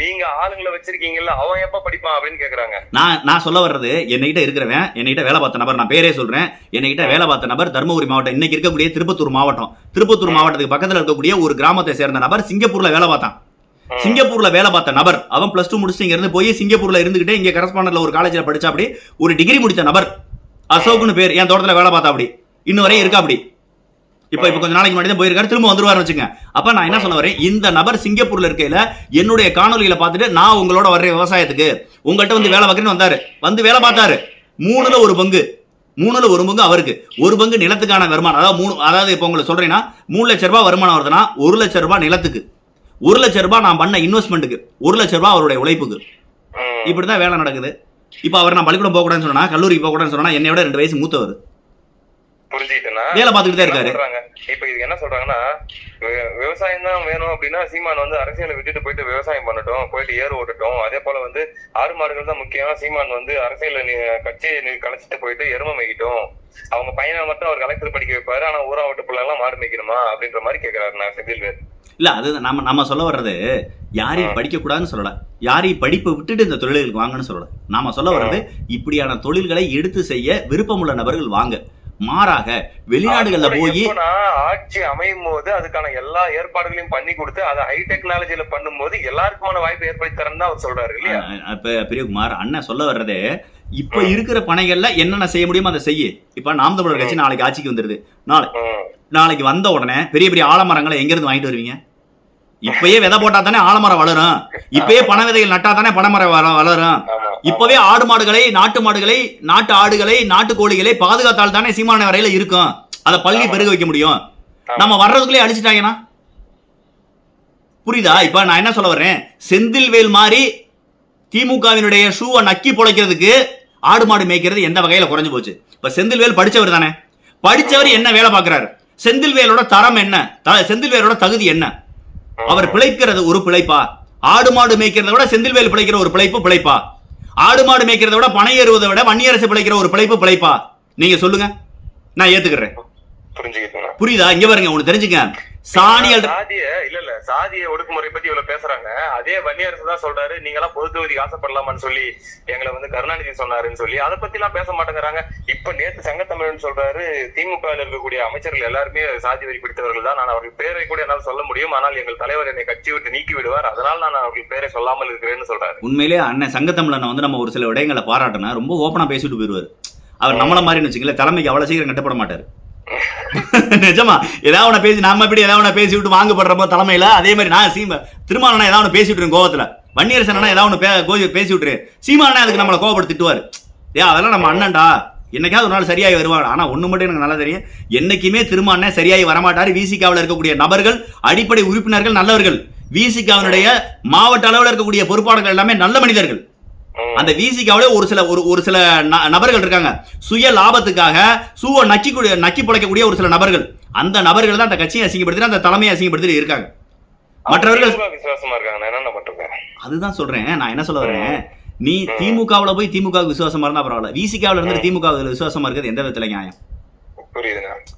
நீங்க ஆளுங்களை வச்சிருக்கீங்கல்ல அவன் எப்ப படிப்பான் அப்படின்னு கேக்குறாங்க. நான் நான் சொல்ல வர்றது என்கிட்ட இருக்கிறவன் என்கிட்ட வேலை பார்த்த நபர் நான் பேரே சொல்றேன். என்கிட்ட வேலை பார்த்த நபர் தருமபுரி மாவட்டம். இன்னைக்கு இருக்கக்கூடிய திருப்பத்தூர் மாவட்டம். திருப்பத்தூர் மாவட்டத்துக்கு பக்கத்துல இருக்கக்கூடிய ஒரு கிராமத்தை சேர்ந்த நபர் சிங்கப்பூர்ல வேலை பார்த்தான். சிங்கப்பூர்ல வேலை பார்த்த நபர். அவன் பிளஸ் டூ முடிச்சு இங்க இருந்து போய் சிங்கப்பூர்ல இருந்துகிட்டே இங்க கரஸ்பாண்டர்ல ஒரு காலேஜ்ல படிச்சா அப்படி ஒரு டிகிரி முடிச்ச நபர். அசோக்னு பேர் என் தோட்டத்துல வேலை பார்த்தா அப்படி. இன்னும் வரையும் இருக்கா அப்படி? இப்ப இப்ப கொஞ்ச நாளைக்கு முன்னாடி தான் போயிருக்காரு திரும்ப வந்துருவாரு வச்சுங்க அப்ப நான் என்ன சொல்ல வரேன்? இந்த நபர் சிங்கப்பூர்ல இருக்கையில என்னுடைய காணொலியில பார்த்துட்டு நான் உங்களோட வர்ற விவசாயத்துக்கு உங்கள்கிட்ட வந்து வேலை பார்க்கறேன்னு வந்தாரு. வந்து வேலை பார்த்தாரு. மூணுல ஒரு பங்கு. மூணுல ஒரு பங்கு அவருக்கு. ஒரு பங்கு நிலத்துக்கான வருமானம். அதாவது மூணு அதாவது இப்போ உங்களுக்கு சொல்றேன்னா மூணு லட்ச ரூபாய் வருமானம் வருதுன்னா ஒரு லட்ச ரூபாய் நிலத்துக்கு. ஒரு லட்ச ரூபாய் நான் பண்ண இன்வெஸ்ட்மெண்ட்டுக்கு ஒரு லட்ச ரூபாய் அவருடைய உழைப்புக்கு. இப்படிதான் வேலை நடக்குது. இப்போ அவர் நான் பள்ளிக்கூடம் போகக்கூடாதுன்னு சொன்னா கல்லூரிக்கு போகக்கூடாதுன்னு சொன்னா என்னை விட ரெண்டு வயசு மூத்தவர். புரிஞ்சுக்கிட்டேன்னா? வேலை பார்த்துக்கிட்டு இருக்காரு. இப்ப இது என்ன சொல்றாங்கன்னா விவசாயம் தான் வேணும் அப்படின்னா சீமான் வந்து அரசியலை விட்டுட்டு போயிட்டு விவசாயம் பண்ணட்டும் போயிட்டு ஏர் ஓட்டட்டும். அதே போல வந்து ஆடு மாடுகள் தான் முக்கியம் சீமான் வந்து அரசியல கட்சியை கலைச்சிட்டு போயிட்டு எருமை மேய்க்கட்டும். அவங்க பையனை மட்டும் அவர் கலெக்டர் படிக்க வைப்பாரு. ஆனா ஊரா ஓட்டு பிள்ளை எல்லாம் மாடு மேய்க்கணுமா? அப்படின்ற மாதிரி கேக்குறாரு நான் செந்தில்வேல். இல்ல அது நம்ம நம்ம சொல்ல வர்றது யாரையும் படிக்க கூடாதுன்னு சொல்லல. யாரையும் படிப்பை விட்டுட்டு இந்த தொழில்களுக்கு வாங்கன்னு சொல்லல. நாம சொல்ல வர்றது இப்படியான தொழில்களை எடுத்து செய்ய விருப்பமுள்ள நபர்கள் வாங்க. மாறாக வெளிநாடுகள்ல போய் ஆட்சி அமையும் போது அதுக்கான எல்லா ஏற்பாடுகளையும் பண்ணி கொடுத்து அதை ஹை டெக்னாலஜில பண்ணும்போது எல்லாருக்குமான வாய்ப்பு ஏற்படுத்தி தரேன்னு தான் அவர் சொல்றாரு இல்லையா? இப்ப பிரியகுமார் அண்ணன் சொல்ல வர்றதே இப்ப இருக்கிற பணிகள்ல என்னென்ன செய்ய முடியுமோ அதை செய்ய. இப்ப நாம் தமிழர் கட்சி நாளைக்கு ஆட்சிக்கு வந்துருது. நாளை ம். நாளைக்கு வந்த உடனே பெரிய பெரிய ஆலமரங்களை எங்க இருந்து வாங்கிட்டு வருவீங்க? இப்பயே விதை போட்டா தானே ஆலமரம் வளரும். இப்பயே பண விதைகள் நட்டா தானே பனைமரம் வள- வளரும். இப்பவே ஆடு மாடுகளை நாட்டு மாடுகளை நாட்டு ஆடுகளை நாட்டு கோழிகளை பாதுகாத்தால் தானே சீமான வரையில இருக்கும். அதை பள்ளி பெருக வைக்க முடியும். நம்ம வர்றதுக்குள்ளே அழிச்சிட்டாங்கன்னா? புரியுதா? இப்ப நான் என்ன சொல்ல வர்றேன்? செந்தில்வேல் மாதிரி திமுகவினுடைய ஷூவை நக்கி பொழைக்கிறதுக்கு ஆடு மாடு மேய்க்கிறது எந்த வகையில குறைஞ்சு போச்சு? இப்ப செந்தில்வேல் படிச்சவர் தானே? படிச்சவர் என்ன வேலை பார்க்கறாரு? செந்தில்வேலோட தரம் என்ன? த- செந்தில்வேலோட தகுதி என்ன? அவர் பிழைக்கிறது ஒரு பிழைப்பா? ஆடு மாடு மேய்க்கிறத விட செந்தில்வேல் பிழைக்கிற ஒரு பிழைப்பு பிழைப்பா? ஆடு மாடு மேய்க்கிறத விட பனை ஏறுவதை விட வன்னியரசு பிழைக்கிற ஒரு பிழைப்பு பிழைப்பா? நீங்க சொல்லுங்க. நான் ஏத்துக்கிறேன். புரிஞ்சுக்கிட்டேன்? புரியுதா? இங்க பாருங்க ஒண்ணு தெரிஞ்சுங்க. சாணியல் சாதிய இல்ல இல்ல சாதிய ஒடுக்குமுறை பத்தி இவ்வளவு பேசுறாங்க. அதே வன்னியரசு தான் சொல்றாரு நீங்க எல்லாம் பொது தொகுதிக்கு ஆசைப்படலாமான்னு சொல்லி எங்களை வந்து கருணாநிதி சொன்னாருன்னு சொல்லி. அதை பத்தி எல்லாம் பேச மாட்டேங்கிறாங்க. இப்ப நேத்து சங்கத்தமிழன் சொல்றாரு திமுக இருக்கக்கூடிய அமைச்சர்கள் எல்லாருமே சாதி வரி பிடித்தவர்கள் தான். நான் அவர்கள் பேரை கூட என்னால் சொல்ல முடியும். ஆனால் எங்கள் தலைவர் என்னை கட்சி விட்டு நீக்கி விடுவார். அதனால் நான் அவர்கள் பேரை சொல்லாமல் இருக்கிறேன்னு சொல்றாரு. உண்மையிலே அண்ணன் சங்கத்தமிழனை வந்து நம்ம ஒரு சில விடயங்களை பாராட்டினா ரொம்ப ஓப்பனா பேசிட்டு போயிருவாரு அவர் நம்மள மாதிரி வச்சுக்கல தலைமைக்கு அவ்வளவு சீக்கிரம் கட்டப்பட மாட்டாரு. நிஜமா ஏதாவது உன பேசி நம்ம இப்படி ஏதாவது உன பேசி விட்டு வாங்கப்படுறப்போ தலைமையில அதே மாதிரி நான் சீம திருமாவளவன் ஏதாவது ஒண்ணு பேசி விட்டுருங்க கோவத்துல. வன்னியரசன் அண்ணா ஏதாவது ஒன்று பே- கோவி- பேசி விட்டுரு. சீமானா அதுக்கு நம்மளை கோவப்பட்டு திட்டுவாரு ஏ அதெல்லாம் நம்ம அண்ணன்டா. என்னைக்காவது ஒரு நாள் சரியாகி வருவாங்க. ஆனா ஒண்ணு மட்டும் எனக்கு நல்லா தெரியும். என்னைக்குமே திருமாண்ணே சரியாகி வரமாட்டாரு. விசிகாவில் இருக்கக்கூடிய நபர்கள் அடிப்படை உறுப்பினர்கள் நல்லவர்கள். விசிகாவினுடைய மாவட்ட அளவில் இருக்கக்கூடிய பொறுப்பாளர்கள் எல்லாமே நல்ல மனிதர்கள். அந்த விசிகாவிலே ஒரு சில ஒரு ஒரு சில நபர்கள் இருக்காங்க. சுய லாபத்துக்காக சூவை நக்கி நக்கி பிழைக்கக்கூடிய ஒரு சில நபர்கள். அந்த நபர்கள் தான் அந்த கட்சியை அசிங்கப்படுத்தி அந்த தலைமையை அசிங்கப்படுத்தி இருக்காங்க. மற்றவர்கள் அதுதான் சொல்றேன். நான் என்ன சொல்ல வரேன்? நீ திமுகவுல போய் திமுக விசுவாசமா இருந்தா பரவாயில்ல. விசிகாவில இருந்து திமுக விசுவாசமா இருக்கிறது எந்த விதத்துல நியாயம்?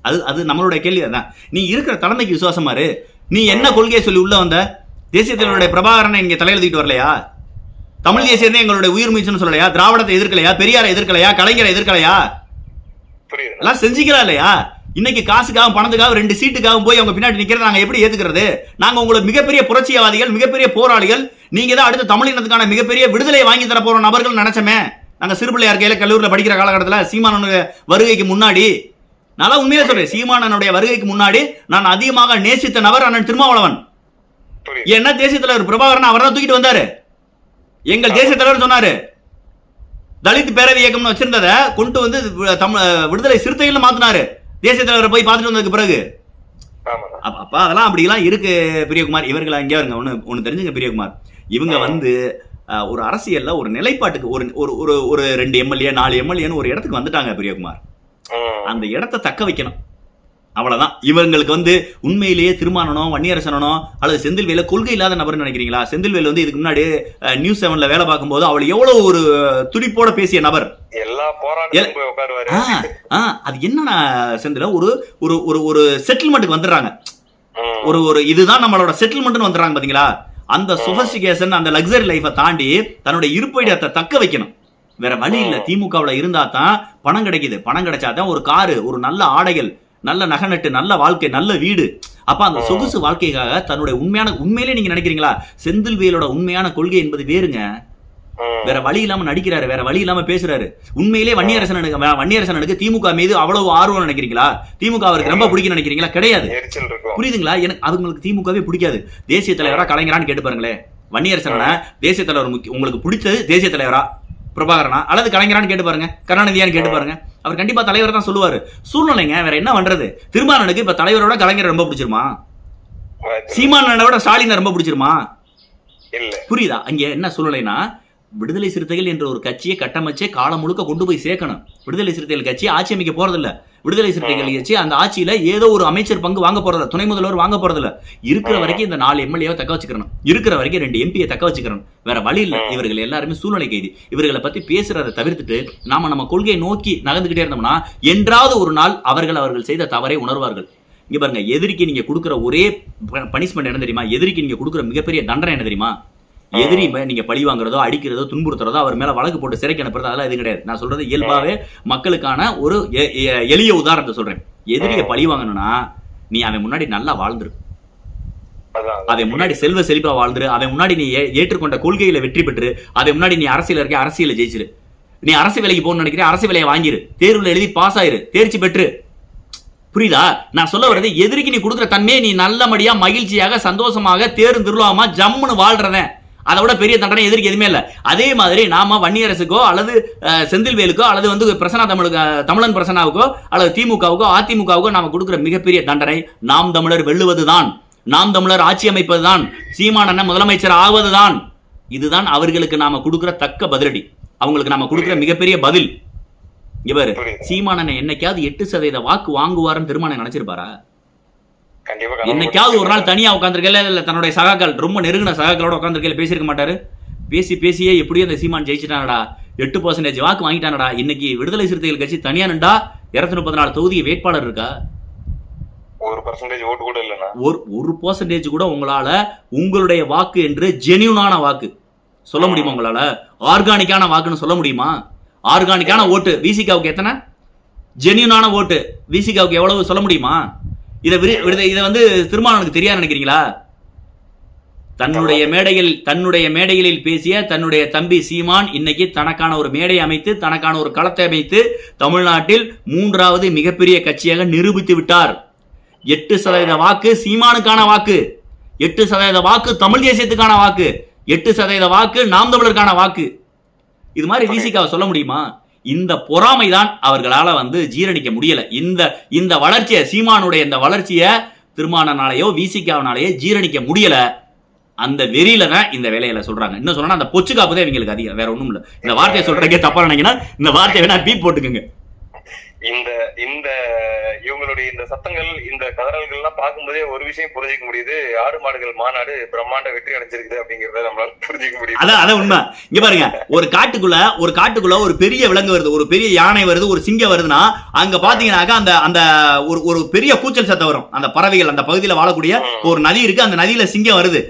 அது அது நம்மளுடைய கேள்வி அதான் நீ இருக்கிற தலைமைக்கு விசுவாசமா இரு. நீ என்ன கொள்கையை சொல்லி உள்ள வந்த? தேசிய தலைவருடைய பிரபாகரனை இங்க தலையெழுதிட்டு வரலையா? தமிழ் தேசியத்தை எங்களுடைய உயிர் மூச்சுன்னு சொல்லலையா? திராவிடத்தை எதிர்க்கலையா? பெரியாரை எதிர்க்கலையா? கலைஞரை எதிர்க்கலையா? எல்லாம் செஞ்சுக்கிறா இல்லையா? இன்னைக்கு காசுக்காகவும் பணத்துக்காகவும் ரெண்டு சீட்டுக்காகவும் போய் அவங்க பின்னாடி நிக்கிறத நாங்க எப்படி ஏத்துக்கிறது? நாங்க உங்களுக்கு மிகப்பெரிய புரட்சியவாதிகள் மிகப்பெரிய போராளிகள். நீங்க தான் அடுத்த தமிழினத்துக்கான மிகப்பெரிய விடுதலையை வாங்கி தர போற நபர்கள் நினைச்சமே. நாங்க சிறுபிள்ளையார் கையில கல்லூரியில் படிக்கிற காலகட்டத்தில் சீமானனுடைய வருகைக்கு முன்னாடி. நல்லா உண்மையிலே சொல்றேன் சீமானனுடைய வருகைக்கு முன்னாடி நான் அதிகமாக நேசித்த நபர் அண்ணன் திருமாவளவன். என்ன தேசிய தலைவர் பிரபாகரன் அவர் தான் தூக்கிட்டு வந்தாரு. எங்கள் தேசிய தலைவர் சொன்னாரு. தலித் பேரவை இயக்கம்னு வச்சிருந்ததை கொண்டு வந்து தமிழ் விடுதலை சிறுத்தைகள் மாத்தினாரு. தேசிய தலைவரை போய் பார்த்துட்டு வந்ததுக்கு பிறகு. அப்ப அதெல்லாம் அப்படிலாம் இருக்கு பிரியகுமார். இவர்களா இங்கே வருங்க ஒன்று ஒன்று தெரிஞ்சுங்க பிரியகுமார். இவங்க வந்து ஒரு அரசியல்ல ஒரு நிலைப்பாட்டுக்கு ஒரு ஒரு ஒரு ரெண்டு எம்எல்ஏ நாலு எம்எல்ஏன்னு ஒரு இடத்துக்கு வந்துட்டாங்க பிரியகுமார். அந்த இடத்த தக்க வைக்கணும். அவ்வளவுதான். இவங்களுக்கு வந்து உண்மையிலேயே திருமானனோ வன்னியரசனனோ அல்லது செந்தில்வேல கொள்கை இல்லாத நபர்னு நினைக்கிறீங்களா? செந்தில்வேல் வந்து இதுக்கு முன்னாடி நியூஸ் செவன்ல வேலை பார்க்கும்போது அவள் எவ்வளவு ஒரு துடிப்போட பேசிய நபர். அது என்னன்னா செந்தில ஒரு ஒரு ஒரு ஒரு செட்டில்மெண்ட்டுக்கு வந்துடுறாங்க. ஒரு ஒரு இதுதான் நம்மளோட செட்டில்மெண்ட்னு வந்துடுறாங்க பாத்தீங்களா? அந்த சொபஸ்டிகேஷன் அந்த லக்ஸரி லைஃபை தாண்டி தன்னுடைய இருப்பிடத்தை தக்க வைக்கணும். வேற வழி இல்ல. திமுகவுல இருந்தா தான் பணம் கிடைக்குது. பணம் கிடைச்சாதான் ஒரு காரு ஒரு நல்ல ஆடைகள் நல்ல நகநட்டு நல்ல வாழ்க்கை நல்ல வீடு. அப்ப அந்த சொகுசு வாழ்க்கைக்காக தன்னுடைய உண்மையான உண்மையிலே நீங்க நினைக்கிறீங்களா? செந்தில்வேலோட உண்மையான கொள்கை என்பது வேறுங்க. வேற வழி இல்லாம நடிக்கிறாரு வேற வழி இல்லாம பேசுறாரு. உண்மையிலே வன்னியரசனுக்கு வன்னியரசனுக்கு திமுக மீது அவ்வளவு ஆர்வம் நினைக்கிறீங்களா? திமுக அவருக்கு ரொம்ப பிடிக்கும் நினைக்கிறீங்களா? கிடையாது. புரியுதுங்களா? எனக்கு அவங்களுக்கு திமுகவே பிடிக்காது. தேசிய தலைவரா கலைஞரான்னு கேட்டு பாருங்களேன் வன்னியரசன தேசிய தலைவர் உங்களுக்கு பிடிச்சது தேசிய தலைவரா? பிரபாகரனா? அல்லது கலைஞரான்னு கேட்டு பாருங்க. கருணாநிதியான்னு கேட்டு பாருங்க. அவர் கண்டிப்பா தலைவர் தான் சொல்லுவாரு. சூழ்நிலைங்க வேற என்ன பண்றது? திருமாவளவனுக்கு இப்ப தலைவரோட கலைஞர் ரொம்ப பிடிச்சிருமா? விட ஸ்டாலினை ரொம்ப பிடிச்சிருமா? புரியுதா? அங்க என்ன சூழ்நிலைனா விடுதலை சிறுத்தைகள் என்ற ஒரு கட்சியை கட்டமைச்சே காலம் முழுக்க கொண்டு போய் சேர்க்கணும். விடுதலை சிறுத்தைகள் கட்சி ஆட்சி அமைக்க போறதில்ல. விடுதலை சிறுத்தைகள் கட்சி அந்த ஆட்சியில ஏதோ ஒரு அமைச்சர் பங்கு வாங்க போறதில்ல. துணை முதல்வர் வாங்க போறதில்ல. இருக்கிற வரைக்கும் இந்த நாலு எம்எல்ஏவை தக்க வச்சுக்கணும். இருக்கிற வரைக்கும் ரெண்டு எம்பியை தக்க வச்சுக்கணும். வேற வழி இல்ல. இவர்கள் எல்லாருமே சூழ்நிலை கைதி. இவர்களை பத்தி பேசுறதை தவிர்த்துட்டு நாம நம்ம கொள்கையை நோக்கி நகர்ந்துகிட்டே இருந்தோம்னா என்றாவது ஒரு நாள் அவர்கள் அவர்கள் செய்த தவறை உணர்வார்கள். இங்க பாருங்க எதிரிக்கு நீங்க கொடுக்குற ஒரே பனிஷ்மெண்ட் என்ன தெரியுமா? எதிரிக்கு நீங்க கொடுக்குற மிகப்பெரிய தண்டனை என்ன தெரியுமா? எதிரி நீங்க பழி வாங்குறதோ அடிக்கிறதோ துன்புறுத்துறதோ அவர் மேல வழக்கு போட்டு சிறைக்கு அனுப்புறது அதெல்லாம் எதுவும் கிடையாது. நான் சொல்றது இயல்பாவே மக்களுக்கான ஒரு எளிய உதாரணத்தை சொல்றேன். எதிரிய பழி வாங்கணும்னா நீ அவன் முன்னாடி நல்லா வாழ்ந்துரு. அவன் முன்னாடி செல்வ செழிப்பா வாழ்ந்துரு. அவன் முன்னாடி நீ ஏற்றுக்கொண்ட கொள்கையில வெற்றி பெற்று அவன் முன்னாடி நீ அரசியல் இருக்க அரசியல ஜெயிச்சிரு. நீ அரசு வேலைக்கு போகணும்னு நினைக்கிற அரசு வேலையை வாங்கிரு. தேர்வுல எழுதி பாஸ் ஆயிரு. தேர்ச்சி பெற்று. புரியுதா? நான் சொல்ல வர்றது எதிரிக்கு நீ கொடுக்குற தன்மையை நீ நல்லபடியா மகிழ்ச்சியாக சந்தோஷமாக தேரும் திருவிழாமா ஜம்முன்னு வாழ்றவன். அதை விட பெரிய தண்டனை எதிர்க்கு எதுவுமே இல்லை. அதே மாதிரி நாம வன்னியரசுக்கோ அல்லது செந்தில்வேலுக்கோ அல்லது வந்து பிரசன்னா தமிழுக்கு தமிழன் பிரசன்னாவுக்கோ அல்லது திமுகவுக்கோ அதிமுகவுக்கோ நாம கொடுக்குற மிகப்பெரிய தண்டனை நாம் தமிழர் வெல்லுவதுதான். நாம் தமிழர் ஆட்சி அமைப்பதுதான். சீமானண்ண முதலமைச்சர் ஆவதுதான். இதுதான் அவர்களுக்கு நாம கொடுக்குற தக்க பதிலடி. அவங்களுக்கு நாம கொடுக்குற மிகப்பெரிய பதில். புரியுது. சீமானண்ண என்னைக்காவது எட்டு சதவீத வாக்கு வாங்குவாருன்னு திருமணம் நினைச்சிருப்பாரா? என்னைக்காவது ஒரு நாள் தனியா உட்காந்துருக்கல இல்ல தன்னுடைய சகாக்கள் ரொம்ப நெருங்கின சகாக்களோட உட்காந்துருக்கல பேசியிருக்க மாட்டாரு? பேசி பேசியே எப்படியும் அந்த சீமான் ஜெயிச்சிட்டானடா எட்டு பர்சன்டேஜ் வாக்கு வாங்கிட்டானடா இன்னைக்கு விடுதலை சிறுத்தைகள் கட்சி தனியா நின்றா இருநூத்தி முப்பத்தி நாலு தொகுதி வேட்பாளர் இருக்கா? ஒரு பர்சன்டேஜ் ஓட்டு கூட இல்லைண்ணா. ஒரு ஒரு பர்சன்டேஜ் கூட உங்களால உங்களுடைய வாக்கு என்று ஜெனியூனான வாக்கு சொல்ல முடியுமா உங்களால? ஆர்கானிக்கான வாக்குன்னு சொல்ல முடியுமா? ஆர்கானிக்கான ஓட்டு விசிகாவுக்கு எத்தனை? ஜெனியூனான ஓட்டு விசிகாவுக்கு எவ்வளவு சொல்ல முடியுமா? இதை விரி- இதை வந்து திருமாவளவனுக்கு தெரியாது நினைக்கிறீங்களா? தன்னுடைய மேடையில் தன்னுடைய மேடைகளில் பேசிய தன்னுடைய தம்பி சீமான் இன்னைக்கு தனக்கான ஒரு மேடை அமைத்து தனக்கான ஒரு களத்தை அமைத்து தமிழ்நாட்டில் மூன்றாவது மிகப்பெரிய கட்சியாக நிரூபித்து விட்டார். எட்டு சதவீத வாக்கு சீமானுக்கான வாக்கு. எட்டு சதவீத வாக்கு தமிழ் தேசியத்துக்கான வாக்கு. எட்டு சதவீத வாக்கு நாம் தமிழருக்கான வாக்கு. இது மாதிரி விசிகாவை சொல்ல முடியுமா? இந்த பொறாமை தான் அவர்களால வந்து ஜீரணிக்க முடியல. இந்த இந்த வளர்ச்சியை சீமானுடைய இந்த வளர்ச்சியை திருமானனாலேயோ விசிகாவனாலேயோ ஜீரணிக்க முடியல. அந்த வெறியில தான் இந்த வேலையில சொல்றாங்க. இன்னும் சொன்னா அந்த பொச்சு காப்பு தான் இவங்களுக்கு அதிகம். வேற ஒண்ணும் இல்லை. இந்த வார்த்தையை சொல்றதுக்கே தப்பா நினைங்கன்னா இந்த வார்த்தையை வேணா பீப் போட்டுக்கோங்க. இந்த இந்த இவங்களுடைய இந்த சத்தங்கள் இந்த கதறல்கள் எல்லாம் பார்க்கும்போதே ஒரு விஷயம் புரிஞ்சுக்க முடியுது. ஆடு மாடுகள் மாநாடு பிரம்மாண்ட வெற்றி அடைஞ்சிருக்குது அப்படிங்கறத நம்மளால புரிஞ்சுக்க முடியுது. அதான் அதான் உண்மை. இங்க பாருங்க ஒரு காட்டுக்குள்ள ஒரு காட்டுக்குள்ள ஒரு பெரிய விலங்கு வருது. ஒரு பெரிய யானை வருது ஒரு சிங்கம் வருதுன்னா அங்க பாத்தீங்கன்னாக்கா அந்த அந்த ஒரு ஒரு பெரிய கூச்சல் சத்தம் வரும். அந்த பறவைகள் அந்த பகுதியில வாழக்கூடிய ஒரு நதி இருக்கு அந்த நதியில சிங்கம் வருது.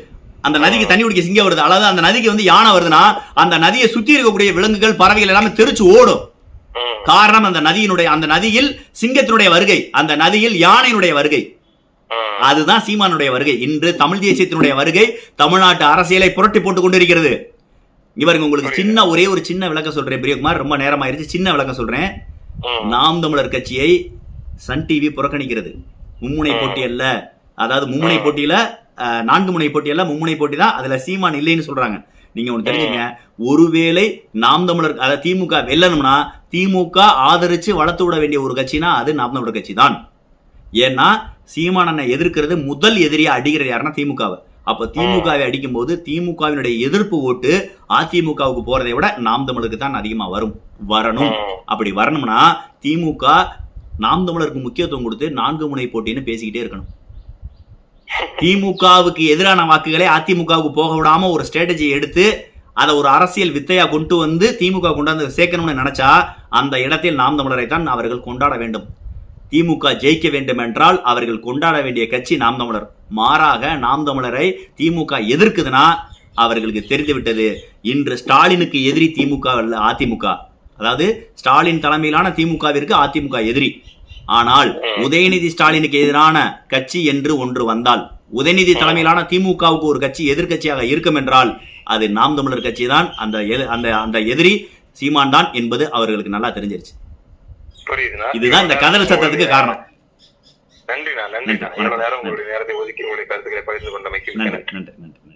அந்த நதிக்கு தண்ணி குடிக்க சிங்கம் வருது. அதாவது அந்த நதிக்கு வந்து யானை வருதுன்னா அந்த நதியை சுத்தி இருக்கக்கூடிய விலங்குகள் பறவைகள் எல்லாமே தெரிச்சு ஓடும். காரணம் அந்த நதியினுடைய அந்த நதியில் சிங்கத்தினுடைய வருகை அந்த நதியில் யானையினுடைய வருகை. அதுதான் சீமானுடைய வருகை. இன்று தமிழ் தேசியத்தினுடைய வருகை தமிழ்நாட்டு அரசியலை புரட்டி போட்டுக் கொண்டிருக்கிறது. இவருங்க உங்களுக்கு சின்ன ஒரே ஒரு சின்ன விளக்கம் சொல்றேன் பிரியகுமார். ரொம்ப நேரம் ஆயிருச்சு சின்ன விளக்கம் சொல்றேன். நாம் தமிழர் கட்சியை சன் டிவி புறக்கணிக்கிறது. மும்முனை போட்டி அல்ல. அதாவது மும்முனை போட்டியில நான்கு முனை போட்டி அல்ல மும்முனை போட்டி தான். அதுல சீமான் இல்லைன்னு சொல்றாங்க. நீங்க ஒண்ணு தெரிஞ்சுங்க ஒருவேளை நாம் தமிழர் அதாவது திமுக வெல்லணும்னா திமுக ஆதரிச்சு வளர்த்து விட வேண்டிய ஒரு கட்சினா அது நாம் தமிழர் கட்சி தான் ஏன்னா சீமானனை எதிர்க்கிறது முதல் எதிரியா அடிக்கிறது யாருன்னா திமுகவை. அப்ப திமுகவை அடிக்கும் போது திமுகவினுடைய எதிர்ப்பு ஓட்டு அதிமுகவுக்கு போறதை விட நாம் தமிழருக்கு தான் அதிகமா வரும். வரணும். அப்படி வரணும்னா திமுக நாம் தமிழருக்கு முக்கியத்துவம் கொடுத்து நான்கு முனை போட்டின்னு பேசிக்கிட்டே இருக்கணும். திமுகவுக்கு எதிரான வாக்குகளை அதிமுகவுக்கு போக விடாம ஒரு ஸ்ட்ராட்டஜி எடுத்து அதை ஒரு அரசியல் வித்தையா கொண்டு வந்து திமுக கொண்டாந்து சேர்க்கணும்னு நினைச்சா அந்த இடத்தில் நாம் தமிழரை தான் அவர்கள் கொண்டாட வேண்டும். திமுக ஜெயிக்க வேண்டும் என்றால் அவர்கள் கொண்டாட வேண்டிய கட்சி நாம் தமிழர். மாறாக நாம் தமிழரை திமுக எதிர்க்குதுன்னா அவர்களுக்கு தெரிந்து விட்டது இன்று ஸ்டாலினுக்கு எதிரி திமுக அதிமுக. அதாவது ஸ்டாலின் தலைமையிலான திமுகவிற்கு அதிமுக எதிரி. ஆனால் உதயநிதி ஸ்டாலினுக்கு எதிரான கட்சி என்று ஒன்று வந்தால் உதயநிதி தலைமையிலான திமுகவுக்கு ஒரு கட்சி எதிர்க்கட்சியாக இருக்கும் என்றால் அது நாம் தமிழர் கட்சி தான் அந்த அந்த அந்த எதிரி சீமான் தான் என்பது அவர்களுக்கு நல்லா தெரிஞ்சிருச்சு. இதுதான் இந்த கதற சத்தத்துக்கு காரணம். நன்றிண்ணா நன்றிண்ணா. நேரம் உங்களுடைய நேரத்தை ஒதுக்கி உங்களுடைய கருத்துக்களை பகிர்ந்து கொண்டமைக்கு மிக்க நன்றி நன்றி. நன்றி நன்றி.